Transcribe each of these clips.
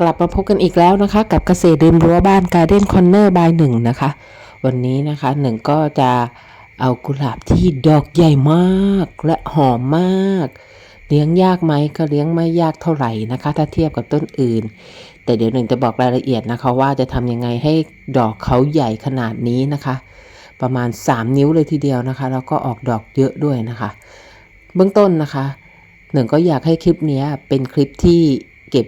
กลับมาพบกันอีกแล้วนะคะ กับเกษตรริมรั้วบ้านการ์เด้นคอนเนอร์บายหนึ่งนะคะ วันนี้นะคะหนึ่งก็จะเอากุหลาบที่ดอกใหญ่มากและหอมมาก เลี้ยงยากไหมก็เลี้ยงไม่ยากเท่าไหร่นะคะ ถ้าเทียบกับต้นอื่น แต่เดี๋ยวหนึ่งจะบอกรายละเอียดนะคะ ว่าจะทำยังไงให้ดอกเขาใหญ่ขนาดนี้นะคะ ประมาณ 3 นิ้วเลยทีเดียวนะคะ แล้วก็ออกดอกเยอะด้วยนะคะ เบื้องต้นนะคะหนึ่งก็อยากให้คลิปนี้เป็นคลิปที่เก็บ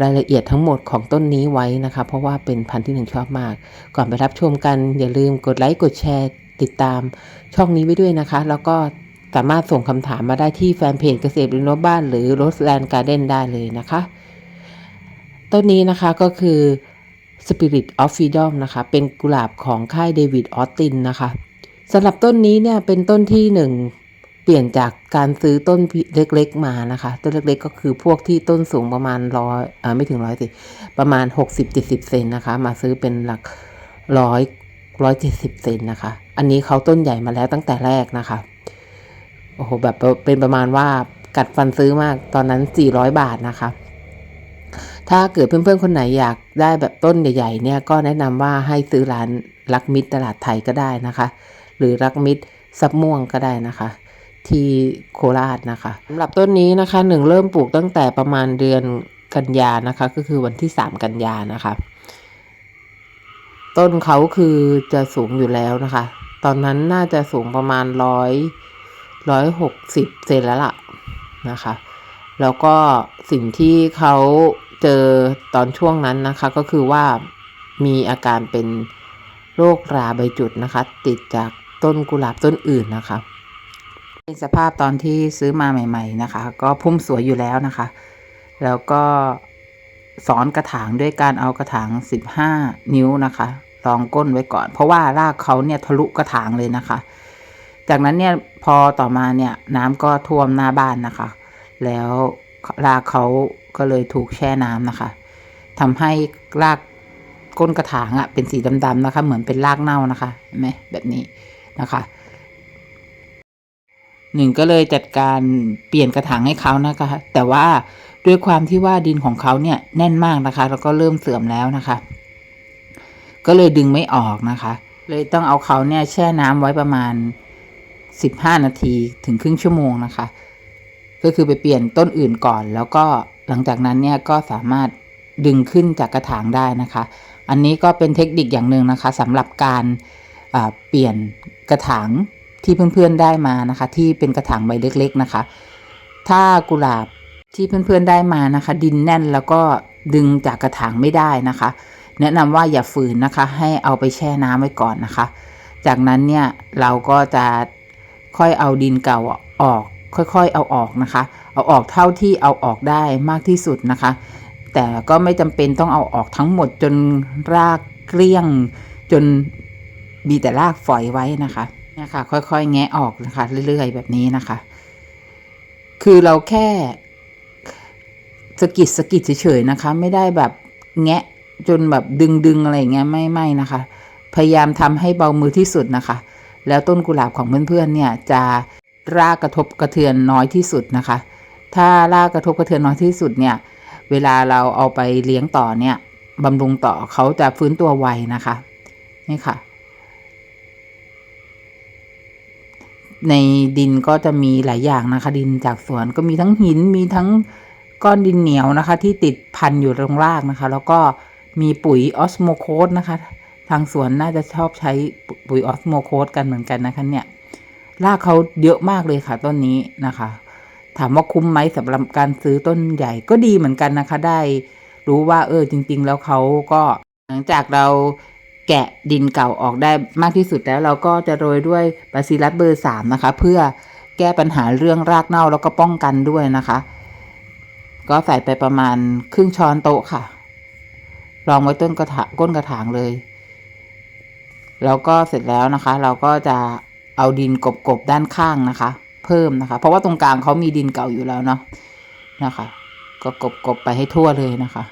รายละเอียดทั้งหมดของต้นนี้ไว้นะคะ เพราะว่าเป็นพันธุ์ที่หนึ่งชอบมาก ก่อนไปรับชมกันอย่าลืมกดไลค์กดแชร์ ติดตาม ช่องนี้ไว้ด้วยนะคะ แล้วก็สามารถส่งคำถามมาได้ที่แฟนเพจเกษตรริมรั้วบ้านหรือ Roseland Garden ได้เลยนะคะ ต้นนี้นะคะก็คือ Spirit of Freedom นะคะ เป็นกุหลาบของค่ายเดวิดออสตินนะคะสำหรับต้นนี้เนี่ยเป็นต้นที่หนึ่ง เปลี่ยนจากการซื้อต้นเล็กๆมานะคะ ต้นเล็กๆก็คือพวกที่ต้นสูงประมาณร้อยอ่าไม่ถึงร้อยสิประมาณ 60-70 เซนนะคะ มาซื้อเป็นหลักร้อยร้อยเจ็ดสิบเซนนะคะ อันนี้เขาต้นใหญ่มาแล้วตั้งแต่แรกนะคะ โอ้โห แบบเป็นประมาณว่ากัดฟันซื้อมากตอนนั้น400บาทนะคะ ถ้าเกิดเพื่อนๆคนไหนอยากได้แบบต้นใหญ่ๆเนี่ย ก็แนะนำว่าให้ซื้อร้านรักมิตรตลาดไทยก็ได้นะคะ หรือรักมิตรซับม่วงก็ได้นะคะ ที่โคราชนะคะสำหรับต้นนี้นะคะหนึ่งเริ่มปลูกตั้งแต่ประมาณเดือนกันยานะคะ ก็คือวันที่ 3 กันยานะคะ ต้นเขาคือจะสูงอยู่แล้วนะคะ ตอนนั้นน่าจะสูงประมาณร้อยร้อยหกสิบเซนแล้วล่ะนะคะ แล้วก็สิ่งที่เขาเจอตอนช่วงนั้นนะคะ ก็คือว่ามีอาการเป็นโรคราใบจุดนะคะ ติดจากต้นกุหลาบต้นอื่นนะคะ เป็นสภาพตอนที่ซื้อมาใหม่ ๆนะคะ ก็พุ่มสวยอยู่แล้วนะคะ แล้วก็สอนกระถางด้วยการเอากระถาง 15 นิ้วนะคะรองก้นไว้ก่อน เพราะว่ารากเขาเนี่ยทะลุกระถางเลยนะคะ จากนั้นเนี่ยพอต่อมาเนี่ยน้ำก็ท่วมหน้าบ้านนะคะ แล้วรากเขาก็เลยถูกแช่น้ำนะคะทำให้รากก้นกระถางอะ่ะเป็นสีดำๆนะคะ เหมือนเป็นรากเน่านะคะเห็นไหมแบบนี้นะคะ หนึ่งก็เลยจัดการเปลี่ยนกระถางให้เขานะคะ แต่ว่าด้วยความที่ว่าดินของเขาเนี่ยแน่นมากนะคะ แล้วก็เริ่มเสื่อมแล้วนะคะ ก็เลยดึงไม่ออกนะคะ เลยต้องเอาเขาเนี่ยแช่น้ำไว้ประมาณ 15 นาทีถึงครึ่งชั่วโมงนะคะ ก็คือไปเปลี่ยนต้นอื่นก่อน แล้วก็หลังจากนั้นเนี่ยก็สามารถดึงขึ้นจากกระถางได้นะคะ อันนี้ก็เป็นเทคนิคอย่างหนึ่งนะคะสำหรับการเปลี่ยนกระถาง ที่เพื่อนๆได้มานะคะ ที่เป็นกระถางใบเล็กๆนะคะ ถ้ากุหลาบที่เพื่อนๆได้มานะคะ ดินแน่นแล้วก็ดึงจากกระถางไม่ได้นะคะ แนะนำว่าอย่าฝืนนะคะ ให้เอาไปแช่น้ำไว้ก่อนนะคะ จากนั้นเนี่ยเราก็จะค่อยเอาดินเก่าออก ค่อยๆ เอาออกนะคะ เอาออกเท่าที่เอาออกได้มากที่สุดนะคะ แต่ก็ไม่จำเป็นต้องเอาออกทั้งหมดจนรากเกลี้ยงจนมีแต่รากฝอยไว้นะคะ เนี่ยค่ะ ค่อยๆ แงะออกนะคะเรื่อยๆ แบบนี้นะคะ คือเราแค่สกิดสกิดเฉยๆนะคะ ไม่ได้แบบแงะจนแบบดึงๆอะไรเงี้ยไม่ไม่นะคะ พยายามทำให้เบามือที่สุดนะคะ แล้วต้นกุหลาบของเพื่อนๆเนี่ยจะรากกระทบกระเทือนน้อยที่สุดนะคะ ถ้ารากกระทบกระเทือนน้อยที่สุดเนี่ย เวลาเราเอาไปเลี้ยงต่อเนี่ยบำรุงต่อเขาจะฟื้นตัวไวนะคะ นี่ค่ะ ในดินก็จะมีหลายอย่างนะคะ ดินจากสวนก็มีทั้งหินมีทั้งก้อนดินเหนียวนะคะ ที่ติดพันอยู่ตรงรากนะคะ แล้วก็มีปุ๋ยออสโมโคสนะคะ ทางสวนน่าจะชอบใช้ปุ๋ยออสโมโคสกันเหมือนกันนะคะเนี่ยรากเขาเยอะมากเลยค่ะต้นนี้นะคะ ถามว่าคุ้มไหมสำหรับการซื้อต้นใหญ่ก็ดีเหมือนกันนะคะ ได้รู้ว่าเออจริง ๆ แล้วเขาก็หลังจากเรา แกะดินเก่าออกได้มากที่สุดแล้วเราก็จะโรยด้วยบาซิลัสเบอร์สามนะคะ เพื่อแก้ปัญหาเรื่องรากเน่าแล้วก็ป้องกันด้วยนะคะ ก็ใส่ไปประมาณครึ่งช้อนโต๊ะค่ะรองไว้ต้นกระถางก้นกระถางเลย แล้วก็เสร็จแล้วนะคะ เราก็จะเอาดินกบๆด้านข้างนะคะ เพิ่มนะคะ เพราะว่าตรงกลางเขามีดินเก่าอยู่แล้วเนาะนะคะ ก็กบๆไปให้ทั่วเลยนะคะ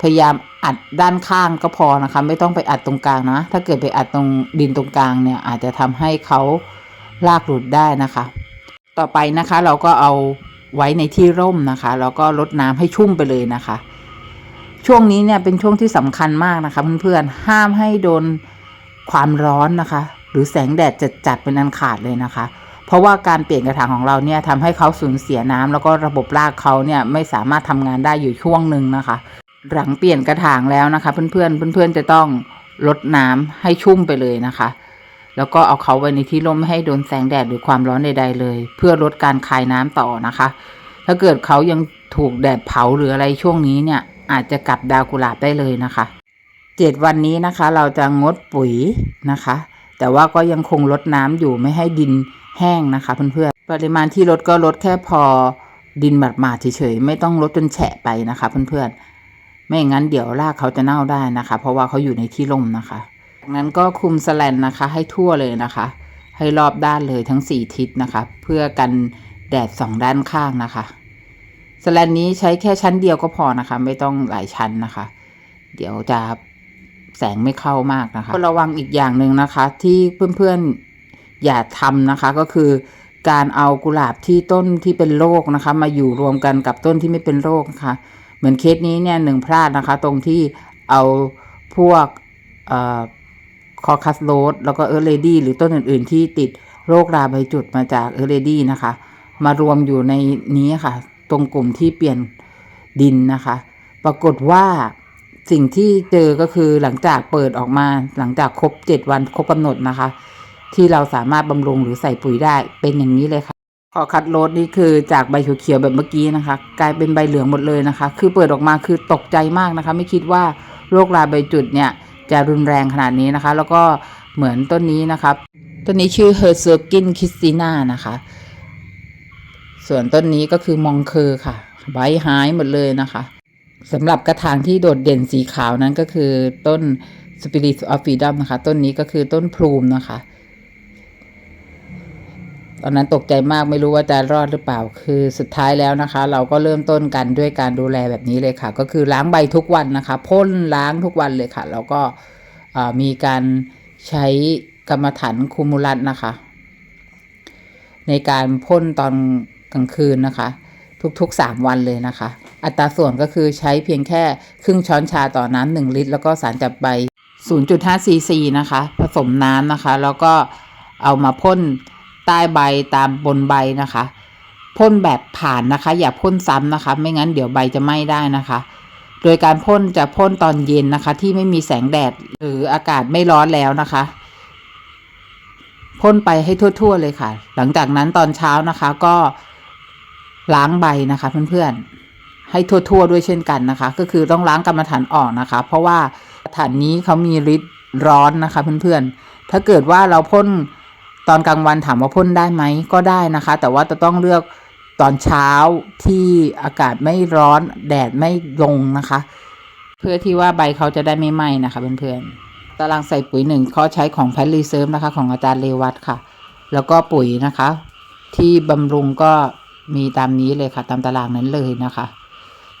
พยายามอัดด้านข้างก็พอนะคะ ไม่ต้องไปอัดตรงกลางนะ ถ้าเกิดไปอัดตรงดินตรงกลางเนี่ย อาจจะทำให้เขาลากหลุดได้นะคะ ต่อไปนะคะเราก็เอาไว้ในที่ร่มนะคะ แล้วก็ลดน้ำให้ชุ่มไปเลยนะคะ ช่วงนี้เนี่ยเป็นช่วงที่สำคัญมากนะคะเพื่อนๆห้ามให้โดนความร้อนนะคะ หรือแสงแดดจัดจัดๆเป็นอันขาดเลยนะคะเพราะว่าการเปลี่ยนกระถางของเราเนี่ยทำให้เขาสูญเสียน้ำแล้วก็ระบบรากเขาเนี่ยไม่สามารถทำงานได้อยู่ช่วงหนึ่งนะคะ หลังเปลี่ยนกระถางแล้วนะคะ เพื่อนๆเพื่อนๆจะต้องลดน้ำให้ชุ่มไปเลยนะคะ แล้วก็เอาเขาไว้ในที่ร่มไม่ให้โดนแสงแดดหรือความร้อนใดๆเลย เพื่อลดการคายน้ำต่อนะคะ ถ้าเกิดเขายังถูกแดดเผาหรืออะไรช่วงนี้เนี่ย อาจจะกลับดาวกุหลาบได้เลยนะคะเจ็ดวันนี้นะคะ เราจะงดปุ๋ยนะคะ แต่ว่าก็ยังคงลดน้ำอยู่ไม่ให้ดินแห้งนะคะเพื่อนๆปริมาณที่ลดก็ลดแค่พอดินหมาดๆเฉยๆไม่ต้องลดจนแฉะไปนะคะเพื่อนๆ ไม่งั้นเดี๋ยวรากเขาจะเน่าได้นะคะ เพราะว่าเขาอยู่ในที่ร่มนะคะจากนั้นก็คลุมสแลนนะคะ ให้ทั่วเลยนะคะ ให้รอบด้านเลยทั้งสี่ทิศนะคะ เพื่อกันแดดสองด้านข้างนะคะสแลนนี้ใช้แค่ชั้นเดียวก็พอนะคะ ไม่ต้องหลายชั้นนะคะ เดี๋ยวจะแสงไม่เข้ามากนะคะระวังอีกอย่างหนึ่งนะคะ ที่เพื่อนๆอย่าทำนะคะ ก็คือการเอากุหลาบที่ต้นที่เป็นโรคนะคะ มาอยู่รวมกันกับต้นที่ไม่เป็นโรคนะคะ เหมือนเคสนี้เนี่ยหนึ่งพลาดนะคะ ตรงที่เอาพวกคอคัสโรสแล้วก็เออร์เลดี้หรือต้นอื่น ๆ ที่ติดโรคราใบจุดมาจากเออร์เลดี้นะคะ มารวมอยู่ในนี้ค่ะ ตรงกลุ่มที่เปลี่ยนดินนะคะ ปรากฏว่าสิ่งที่เจอก็คือหลังจากเปิดออกมาหลังจากครบเจ็ดวันครบกำหนดนะคะ ที่เราสามารถบำรุงหรือใส่ปุ๋ยได้เป็นอย่างนี้เลยค่ะ ขอคัดโรดนี่คือจากใบเขียวๆแบบเมื่อกี้นะคะ กลายเป็นใบเหลืองหมดเลยนะคะ คือเปิดออกมาคือตกใจมากนะคะ ไม่คิดว่าโรคราใบจุดเนี่ยจะรุนแรงขนาดนี้นะคะ แล้วก็เหมือนต้นนี้นะครับต้นนี้ชื่อ h e r c i r k i n c h r i s t i n a นะคะ ส่วนต้นนี้ก็คือมองเคอร์ค่ะ ใบหายหมดเลยนะคะสำหรับกระถางที่โดดเด่นสีขาวนั้นก็คือต้น Spirit of Freedom นะคะ ต้นนี้ก็คือต้นพลูมนะคะ ตอนนั้นตกใจมากไม่รู้ว่าจะรอดหรือเปล่า คือสุดท้ายแล้วนะคะ เราก็เริ่มต้นกันด้วยการดูแลแบบนี้เลยค่ะ ก็คือล้างใบทุกวันนะคะพ่นล้างทุกวันเลยค่ะ แล้วก็มีการใช้กรรมฐานคูมูลัสนะคะ ในการพ่นตอนกลางคืนนะคะ ทุกๆ 3 วันเลยนะคะ อัตราส่วนก็คือใช้เพียงแค่ครึ่งช้อนชาต่อน้ำหนึ่งลิตร แล้วก็สารจับใบ 0.5ซีซีนะคะ ผสมน้ำนะคะ แล้วก็เอามาพ่น ใต้ใบตามบนใบนะคะพ่นแบบผ่านนะคะ อย่าพ่นซ้ำนะคะ ไม่งั้นเดี๋ยวใบจะไหม้ได้นะคะ โดยการพ่นจะพ่นตอนเย็นนะคะ ที่ไม่มีแสงแดดหรืออากาศไม่ร้อนแล้วนะคะพ่นไปให้ทั่ว ๆ เลยค่ะ หลังจากนั้นตอนเช้านะคะ ก็ล้างใบนะคะเพื่อนๆ ให้ทั่ว ๆ ด้วยเช่นกันนะคะ ก็คือต้องล้างกรรมฐานออกนะคะ เพราะว่ากรรมฐานนี้เขามีฤทธิ์ร้อนนะคะเพื่อนๆ ถ้าเกิดว่าเราพ่น ตอนกลางวันถามว่าพ่นได้ไหมก็ได้นะคะ แต่ว่าจะต้องเลือกตอนเช้าที่อากาศไม่ร้อนแดดไม่ลงนะคะ เพื่อที่ว่าใบเขาจะได้ไม่ไหม้นะคะเพื่อนๆตารางใส่ปุ๋ยหนึ่งเขาใช้ของแพทรีเซิร์ฟนะคะ ของอาจารย์เรวัตค่ะ แล้วก็ปุ๋ยนะคะ ที่บำรุงก็มีตามนี้เลยค่ะ ตามตารางนั้นเลยนะคะ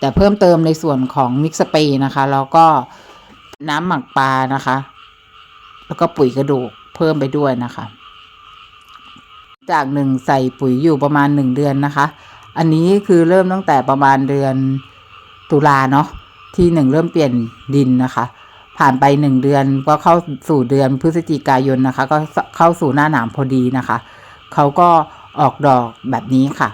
แต่เพิ่มเติมในส่วนของมิกซ์สเปย์นะคะ แล้วก็น้ำหมักปลานะคะ แล้วก็ปุ๋ยกระดูกเพิ่มไปด้วยนะคะ จากหนึ่งใส่ปุ๋ยอยู่ประมาณหนึ่งเดือนนะคะ อันนี้คือเริ่มตั้งแต่ประมาณเดือนตุลาเนาะที่หนึ่งเริ่มเปลี่ยนดินนะคะ ผ่านไปหนึ่งเดือนก็เข้าสู่เดือนพฤศจิกายนนะคะ ก็เข้าสู่หน้าหนาวพอดีนะคะเขาก็ออกดอกแบบนี้ค่ะ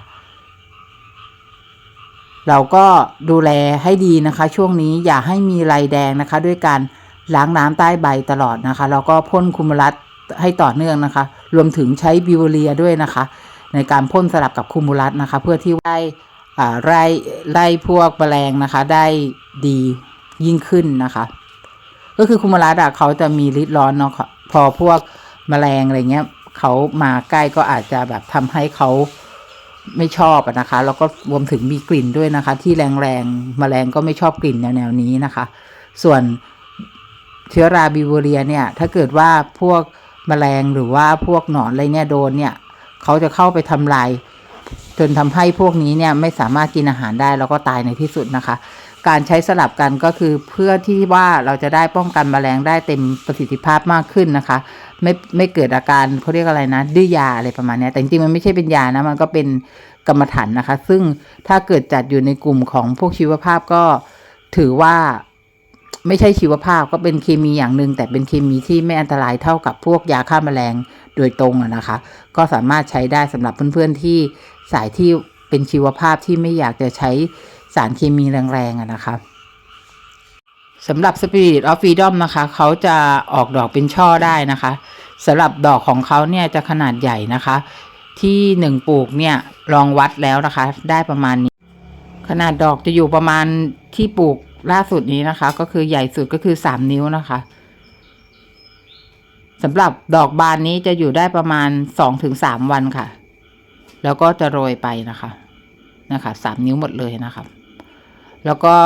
เราก็ดูแลให้ดีนะคะ ช่วงนี้อย่าให้มีลายแดงนะคะ ด้วยการล้างน้ำใต้ใบตลอดนะคะ แล้วก็พ่นคุมลัส ให้ต่อเนื่องนะคะ รวมถึงใช้บิวเรียด้วยนะคะ ในการพ่นสลับกับคุมูลัสนะคะ เพื่อที่ได้อ่าไล่ไล่พวกแมลงนะคะ ได้ดียิ่งขึ้นนะคะ ก็คือคุมูลัสอะเขาจะมีฤทธิ์ร้อนเนาะพอพวกแมลงอะไรเงี้ยเขามาใกล้ก็อาจจะแบบทำให้เขาไม่ชอบนะคะ แล้วก็รวมถึงมีกลิ่นด้วยนะคะ ที่แรงๆแมลงก็ไม่ชอบกลิ่นแนวๆนี้นะคะ ส่วนเชื้อราบิวเรียเนี่ย ถ้าเกิดว่าพวก แมลงหรือว่าพวกหนอนอะไรเนี่ยโดนเนี่ยเขาจะเข้าไปทำลายจนทำให้พวกนี้เนี่ยไม่สามารถกินอาหารได้แล้วก็ตายในที่สุดนะคะ การใช้สลับกันก็คือเพื่อที่ว่าเราจะได้ป้องกันแมลงได้เต็มประสิทธิภาพมากขึ้นนะคะ ไม่ไม่เกิดอาการเขาเรียกอะไรนะ ดื้อยาอะไรประมาณนี้แต่จริงๆมันไม่ใช่เป็นยานะมันก็เป็นกรรมฐานนะคะ ซึ่งถ้าเกิดจัดอยู่ในกลุ่มของพวกชีวภาพก็ถือว่า ไม่ใช่ชีวภาพก็เป็นเคมีอย่างหนึ่งแต่เป็นเคมีที่ไม่อันตรายเท่ากับพวกยาฆ่าแมลงโดยตรงนะคะ ก็สามารถใช้ได้สำหรับเพื่อนๆที่สายที่เป็นชีวภาพที่ไม่อยากจะใช้สารเคมีแรงๆนะคะสำหรับ Spirit of Freedom นะคะ เขาจะออกดอกเป็นช่อได้นะคะสำหรับดอกของเขาเนี่ยจะขนาดใหญ่นะคะ ที่หนึ่งปลูกเนี่ยลองวัดแล้วนะคะ ได้ประมาณนี้ ขนาดดอกจะอยู่ประมาณที่ปลูก ล่าสุดนี้นะคะ ก็คือใหญ่สุดก็คือสามนิ้วนะคะสำหรับดอกบานนี้จะอยู่ได้ประมาณสองถึงสามวันค่ะ แล้วก็จะโรยไปนะคะนะคะสามนิ้วหมดเลยนะคะ แล้วก็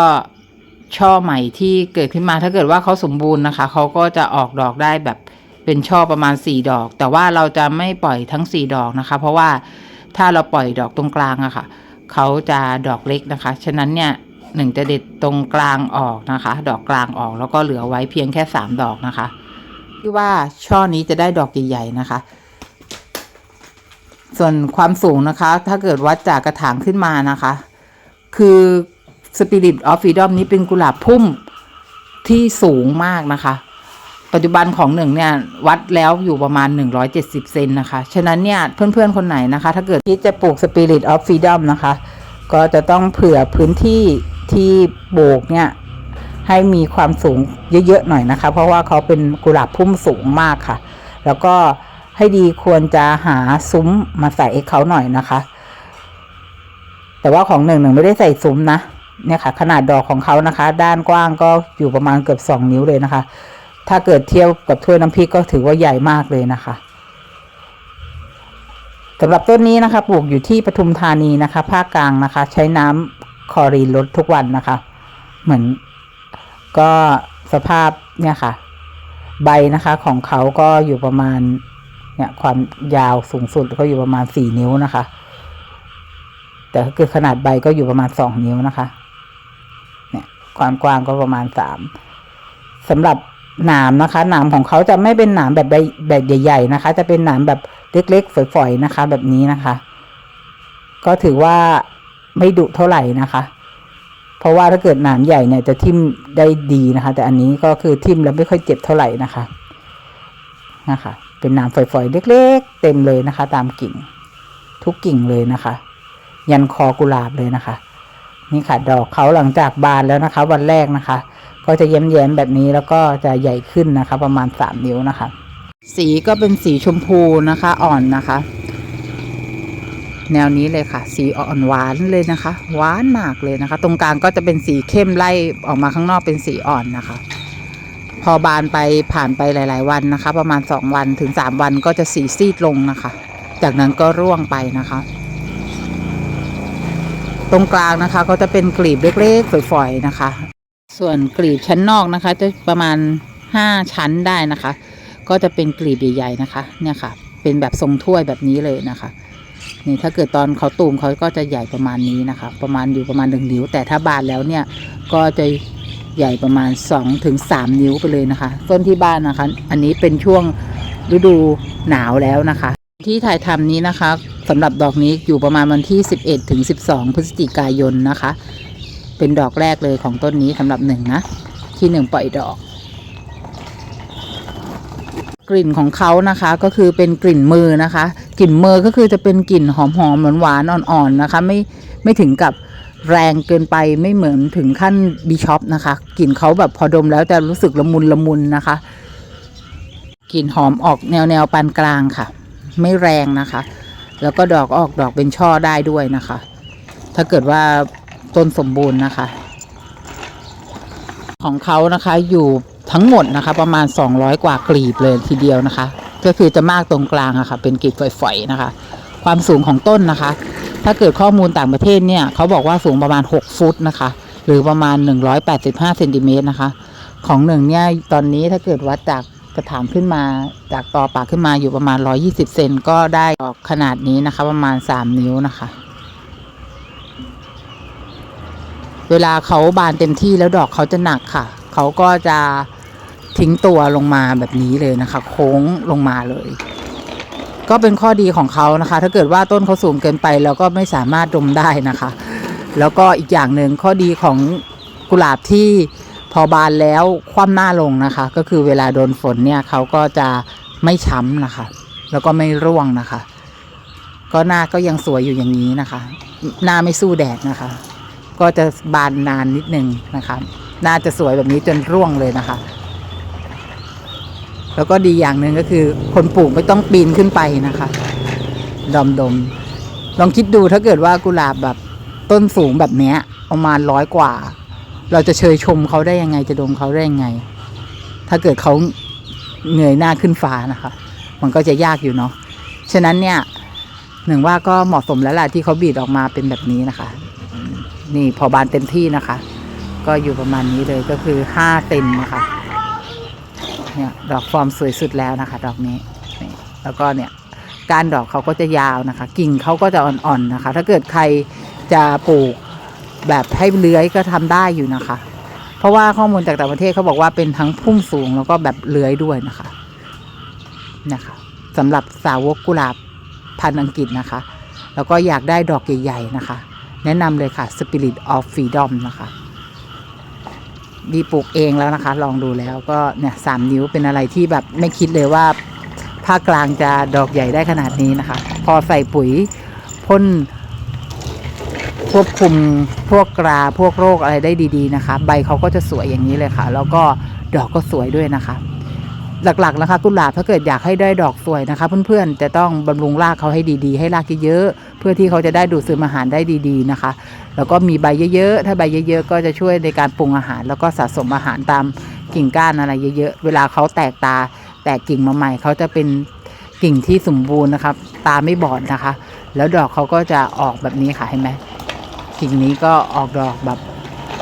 ช่อใหม่ที่เกิดขึ้นมาถ้าเกิดว่าเขาสมบูรณ์นะคะเขาก็จะออกดอกได้แบบเป็นช่อประมาณสี่ดอก แต่ว่าเราจะไม่ปล่อยทั้งสี่ดอกนะคะ เพราะว่าถ้าเราปล่อยดอกตรงกลางอะค่ะเขาจะดอกเล็กนะคะ ฉะนั้นเนี่ย หนึ่งจะเด็ดตรงกลางออกนะคะ ดอกกลางออกแล้วก็เหลือไว้เพียงแค่สามดอกนะคะที่ว่าช่อนี้จะได้ดอกใหญ่ๆนะคะ ส่วนความสูงนะคะ ถ้าเกิดวัดจากกระถางขึ้นมานะคะ คือ Spirit of Freedom นี้เป็นกุหลาบพุ่มที่สูงมากนะคะ ปัจจุบันของหนึ่งเนี่ย วัดแล้วอยู่ประมาณ 170 เซนนะคะ ฉะนั้นเนี่ยเพื่อนๆ คนไหนนะคะ ถ้าเกิดที่จะปลูก Spirit of Freedom นะคะ ก็จะต้องเผื่อพื้นที่ ที่ปลูกเนี่ยให้มีความสูงเยอะๆหน่อยนะคะ เพราะว่าเขาเป็นกุหลาบพุ่มสูงมากค่ะ แล้วก็ให้ดีควรจะหาซุ้มมาใส่เขาหน่อยนะคะ แต่ว่าของหนึ่งหนึ่งไม่ได้ใส่ซุ้มนะเนี่ยค่ะ ขนาดดอกของเขานะคะ ด้านกว้างก็อยู่ประมาณเกือบสองนิ้วเลยนะคะ ถ้าเกิดเทียบกับถ้วยน้ำพริกก็ถือว่าใหญ่มากเลยนะคะสำหรับต้นนี้นะคะ ปลูกอยู่ที่ปทุมธานีนะคะ ภาคกลางนะคะ ใช้น้ำ คอรีนลดทุกวันนะคะ เหมือนก็สภาพเนี่ยค่ะ ใบนะคะของเขาก็อยู่ประมาณเนี่ยความยาวสูงสุดก็อยู่ประมาณสี่นิ้วนะคะ แต่ถ้าเกิดขนาดใบก็อยู่ประมาณสองนิ้วนะคะ เนี่ยความกว้างก็ประมาณสามสำหรับหนามนะคะหนามของเขาจะไม่เป็นหนามแบบใบแบบใหญ่ ๆ นะคะ จะเป็นหนามแบบเล็กๆฝอยๆนะคะ แบบนี้นะคะ ก็ถือว่า ไม่ดุเท่าไหร่นะคะ เพราะว่าถ้าเกิดหนามใหญ่เนี่ยจะทิ่มได้ดีนะคะ แต่อันนี้ก็คือทิ่มแล้วไม่ค่อยเจ็บเท่าไหร่นะคะนะคะ เป็นหนามฝอยๆเล็ก ๆ เต็มเลยนะคะ ตามกิ่ง ทุกกิ่งเลยนะคะ ยันคอกุหลาบเลยนะคะ นี่ค่ะ ดอกเขาหลังจากบานแล้วนะคะ วันแรกนะคะ ก็จะแย้มๆแบบนี้แล้วก็จะใหญ่ขึ้นนะคะ ประมาณสามนิ้วนะคะ สีก็เป็นสีชมพูนะคะ อ่อนนะคะ แนวนี้เลยค่ะ สีอ่อนหวานเลยนะคะ หวานมากเลยนะคะ ตรงกลางก็จะเป็นสีเข้มไล่ออกมาข้างนอกเป็นสีอ่อนนะคะ พอบานไปผ่านไปหลาย ๆ วันนะคะ ประมาณสองวันถึงสามวันก็จะสีซีดลงนะคะ จากนั้นก็ร่วงไปนะคะ ตรงกลางนะคะก็จะเป็นกลีบเล็กๆฝอยๆนะคะ ส่วนกลีบชั้นนอกนะคะ จะประมาณห้าชั้นได้นะคะ ก็จะเป็นกลีบใหญ่ๆนะคะ เนี่ยค่ะ เป็นแบบทรงถ้วยแบบนี้เลยนะคะ นี่ถ้าเกิดตอนเขาตูมเขาก็จะใหญ่ประมาณนี้นะคะประมาณอยู่ประมาณหนึ่งนิ้ว แต่ถ้าบานแล้วเนี่ยก็จะใหญ่ประมาณ2อถึงสนิ้วไปเลยนะคะ ต้นที่บ้านนะคะ อันนี้เป็นช่วงฤดูหนาวแล้วนะคะ ที่ถ่ายทำนี้นะคะสำหรับดอกนี้อยู่ประมาณวันที่ 11ถึง12 พฤศจิกายนนะคะ เป็นดอกแรกเลยของต้นนี้สำหรับหนึ่งนะ ที่หนึ่งปล่อยดอก กลิ่นของเขานะคะก็คือเป็นกลิ่นมือนะคะ กลิ่นมือก็คือจะเป็นกลิ่นหอมๆหวานอ่อนๆนะคะ ไม่ไม่ถึงกับแรงเกินไปไม่เหมือนถึงขั้นบีชอปนะคะกลิ่นเขาแบบพอดมแล้วจะรู้สึกละมุนละมุนนะคะกลิ่นหอมออกแนวแนวปานกลางค่ะ ไม่แรงนะคะ แล้วก็ดอกออกดอกเป็นช่อได้ด้วยนะคะ ถ้าเกิดว่าต้นสมบูรณ์นะคะ ของเขานะคะอยู่ ทั้งหมดนะคะ ประมาณ 200 กว่ากลีบเลยทีเดียวนะคะ ก็คือจะมากตรงกลางอะคะ่ะเป็นกลีบฝอยๆนะคะ ความสูงของต้นนะคะ ถ้าเกิดข้อมูลต่างประเทศเนี่ยเขาบอกว่าสูงประมาณ 6 ฟุตนะคะ หรือประมาณ 185เซนติเมตรนะคะ ของหนึ่งเนี่ยตอนนี้ถ้าเกิดวัดจากกระถางขึ้นมาจากตอปากขึ้นมาอยู่ประมาณ 120 เซนก็ได้ดอกขนาดนี้นะคะ ประมาณ 3 นิ้วนะคะ เวลาเขาบานเต็มที่แล้วดอกเขาจะหนักค่ะ เขาก็จะ ทิ้งตัวลงมาแบบนี้เลยนะคะ โค้งลงมาเลย ก็เป็นข้อดีของเขานะคะ ถ้าเกิดว่าต้นเขาสูงเกินไปเราก็ไม่สามารถดมได้นะคะ แล้วก็อีกอย่างหนึ่งข้อดีของกุหลาบที่พอบานแล้วคว่ำหน้าลงนะคะ ก็คือเวลาโดนฝนเนี่ยเขาก็จะไม่ช้ำนะคะ แล้วก็ไม่ร่วงนะคะ ก็หน้าก็ยังสวยอยู่อย่างนี้นะคะ หน้าไม่สู้แดดนะคะ ก็จะบานนานนิดนึงนะคะ หน้าจะสวยแบบนี้จนร่วงเลยนะคะ แล้วก็ดีอย่างหนึ่งก็คือ คนปลูกไม่ต้องปีนขึ้นไปนะคะ ดอมดมลองคิดดูถ้าเกิดว่ากุหลาบแบบต้นสูงแบบเนี้ยประมาณร้อยกว่า เราจะเชยชมเขาได้ยังไงจะดมเขาได้ยังไง ถ้าเกิดเขาเงยหน้าขึ้นฟ้านะคะ มันก็จะยากอยู่เนาะฉะนั้นเนี่ยหนึ่งว่าก็เหมาะสมแล้วล่ะที่เขาบีดออกมาเป็นแบบนี้นะคะ นี่พอบานเต็มที่นะคะ ก็อยู่ประมาณนี้เลยก็คือห้าเซนนะคะ เนี่ยดอกฟอร์มสวยสุดแล้วนะคะ ดอกนี้นี่แล้วก็เนี่ยการดอกเขาก็จะยาวนะคะ กิ่งเขาก็จะอ่อนๆนะคะ ถ้าเกิดใครจะปลูกแบบให้เลื้อยก็ทำได้อยู่นะคะ เพราะว่าข้อมูลจากต่างประเทศเขาบอกว่าเป็นทั้งพุ่มสูงแล้วก็แบบเลื้อยด้วยนะคะนะคะสำหรับสาวกกุหลาบพันธุ์อังกฤษนะคะ แล้วก็อยากได้ดอกใหญ่ ๆ นะคะ แนะนำเลยค่ะ Spirit of Freedom นะคะ ดีปลูกเองแล้วนะคะ ลองดูแล้วก็เนี่ยสามนิ้วเป็นอะไรที่แบบไม่คิดเลยว่าภาคกลางจะดอกใหญ่ได้ขนาดนี้นะคะ พอใส่ปุ๋ยพ่นควบคุมพวกกราพวกโรคอะไรได้ดี ๆ นะคะ ใบเขาก็จะสวยอย่างนี้เลยค่ะ แล้วก็ดอกก็สวยด้วยนะคะ หลักๆนะคะกุหลาบถ้าเกิดอยากให้ได้ดอกสวยนะคะ เพื่อนๆจะต้องบำรุงรากเขาให้ดีๆ ให้รากเยอะๆเพื่อที่เขาจะได้ดูดซึมอาหารได้ดีๆนะคะ แล้วก็มีใบเยอะๆถ้าใบเยอะๆก็จะช่วยในการปรุงอาหาร แล้วก็สะสมอาหารตามกิ่งก้านอะไรเยอะๆเวลาเขาแตกตาแตกกิ่งมาใหม่เขาจะเป็นกิ่งที่สมบูรณ์นะครับ ตาไม่บอดนะคะ แล้วดอกเขาก็จะออกแบบนี้ค่ะเห็นไหมกิ่งนี้ก็ออกดอกแบบ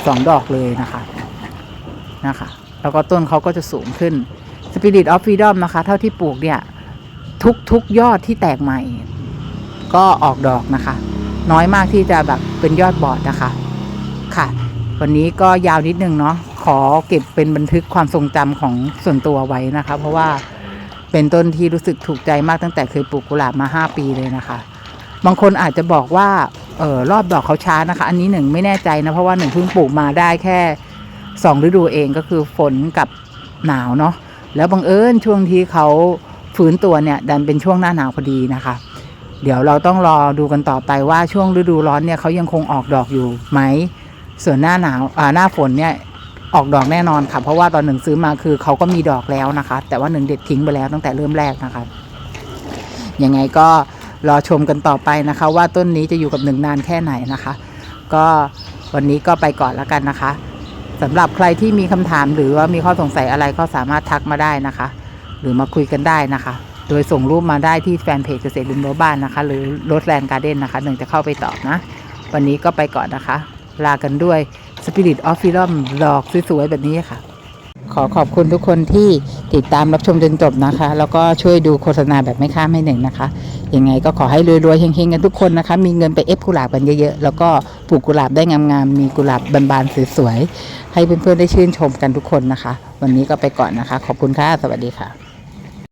สองดอกเลยนะคะนะคะ แล้วก็ต้นเขาก็จะสูงขึ้น Spirit of Freedom นะคะ เท่าที่ปลูกเนี่ย ทุกทุกยอดที่แตกใหม่ ก็ออกดอกนะคะ น้อยมากที่จะแบบเป็นยอดบอดนะคะ ค่ะ วันนี้ก็ยาวนิดนึงเนาะขอเก็บเป็นบันทึกความทรงจำของส่วนตัวไว้นะคะ เพราะว่าเป็นต้นที่รู้สึกถูกใจมากตั้งแต่เคยปลูกกุหลาบมา 5 ปีเลยนะคะ บางคนอาจจะบอกว่าเออรอบดอกเขาช้านะคะ อันนี้หนึ่งไม่แน่ใจนะ เพราะว่าหนึ่งเพิ่งปลูกมาได้แค่สองฤดูเองก็คือฝนกับหนาวเนาะ แล้วบังเอิญช่วงที่เขาฟื้นตัวเนี่ยดันเป็นช่วงหน้าหนาวพอดีนะคะ เดี๋ยวเราต้องรอดูกันต่อไปว่าช่วงฤดูร้อนเนี่ยเขายังคงออกดอกอยู่ไหมส่วนหน้าหนาวอ่าหน้าฝนเนี่ยออกดอกแน่นอนค่ะ เพราะว่าตอนหนึ่งซื้อมาคือเขาก็มีดอกแล้วนะคะ แต่ว่าหนึ่งเด็ดทิ้งไปแล้วตั้งแต่เริ่มแรกนะคะยังไงก็รอชมกันต่อไปนะคะ ว่าต้นนี้จะอยู่กับหนึ่งนานแค่ไหนนะคะ ก็วันนี้ก็ไปก่อนแล้วกันนะคะ สำหรับใครที่มีคำถามหรือว่ามีข้อสงสัยอะไรก็สามารถทักมาได้นะคะ หรือมาคุยกันได้นะคะ โดยส่งรูปมาได้ที่แฟนเพจเกษตรริมรั้วบ้านนะคะ หรือรถแลนด์การ์เด้นนะคะหนึ่งจะเข้าไปตอบนะ วันนี้ก็ไปก่อนนะคะ ลากันด้วย Spirit of Freedom ดอกสวยๆแบบนี้ค่ะ ขอขอบคุณทุกคนที่ติดตามรับชมจนจบนะคะ แล้วก็ช่วยดูโฆษณาแบบไม่ข้ามให้หนึ่งนะคะ ยังไงก็ขอให้รวยๆเฮงๆกันทุกคนนะคะ มีเงินไปเอฟกุหลาบกันเยอะๆ แล้วก็ปลูกกุหลาบได้งามๆ มีกุหลาบบานๆสวยๆ ให้เพื่อนๆได้ชื่นชมกันทุกคนนะคะ วันนี้ก็ไปก่อนนะคะ ขอบคุณค่ะ สวัสดีค่ะ